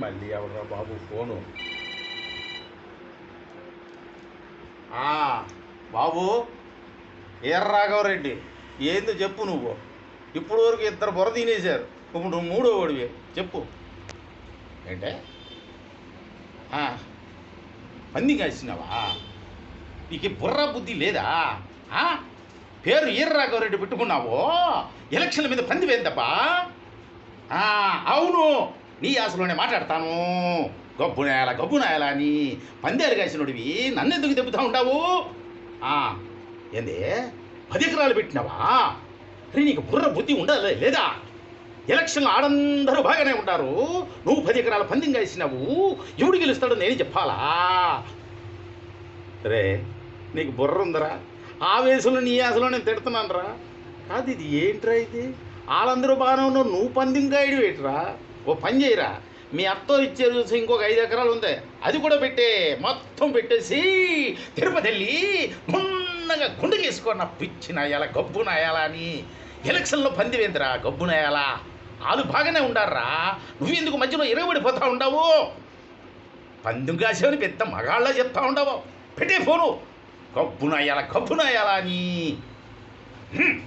మళ్ళీ ఎవరా బాబు ఫోను? బాబు ఎర్ర రాఘవరెడ్డి ఏందో చెప్పు నువ్వు. ఇప్పుడు వరకు ఇద్దరు బుర్ర తినేశారు. ఇప్పుడు మూడో ఓడివి చెప్పు. ఏంటే? పంది కాసినావా? నీకు బుర్ర బుద్ధి లేదా? పేరు ఈర్రాఘవరెడ్డి పెట్టుకున్నావో పెట్టుకున్నావు? ఎలక్షన్ల మీద పంది వేందప్పా అవును నీ ఆశలోనే మాట్లాడతాను. గబ్బు నేల గబ్బు నేల అని పందేలు కాసినోడివి నన్ను ఎందుకు దెబ్బతా ఉంటావు ఏంది? పది ఎకరాలు పెట్టినావా? రే నీకు బుర్ర బుద్ధి ఉండాలి లేదా? ఎలక్షన్లు ఆడందరూ బాగానే ఉంటారు నువ్వు పది ఎకరాల పందెం కాసినావు. ఎవడు గెలుస్తాడో నేను చెప్పాలా? రే నీకు బుర్ర ఉందరా? ఆవేశంలో నీ ఆశలో నేను తిడుతున్నాను రా కాదు ఇది ఏంట్రా ఇది? వాళ్ళందరూ బాగానే ఉన్నారు. నువ్వు పందింకాయడు ఏంట్రా ఓ పని చేయరా. మీ అత్తో ఇచ్చే చూసి ఇంకొక ఐదు ఎకరాలు ఉంది. అది కూడా పెట్టే మొత్తం పెట్టేసి తిరుపతి వెళ్ళి మున్నగా గుండె వేసుకో నా పిచ్చి నాయాల గబ్బు నాయాలా అని ఎలక్షన్లో పంది వేందిరా గబ్బు నాయాలా. వాళ్ళు బాగానే ఉండారా నువ్వు ఎందుకు మధ్యలో ఇరగబడిపోతా ఉండవు? పందెం కాసేవని పెద్ద మగాళ్ళ చెప్తా ఉండవు. పెట్టే phone. Kopuna yala, kopuna yala ni. Hmm.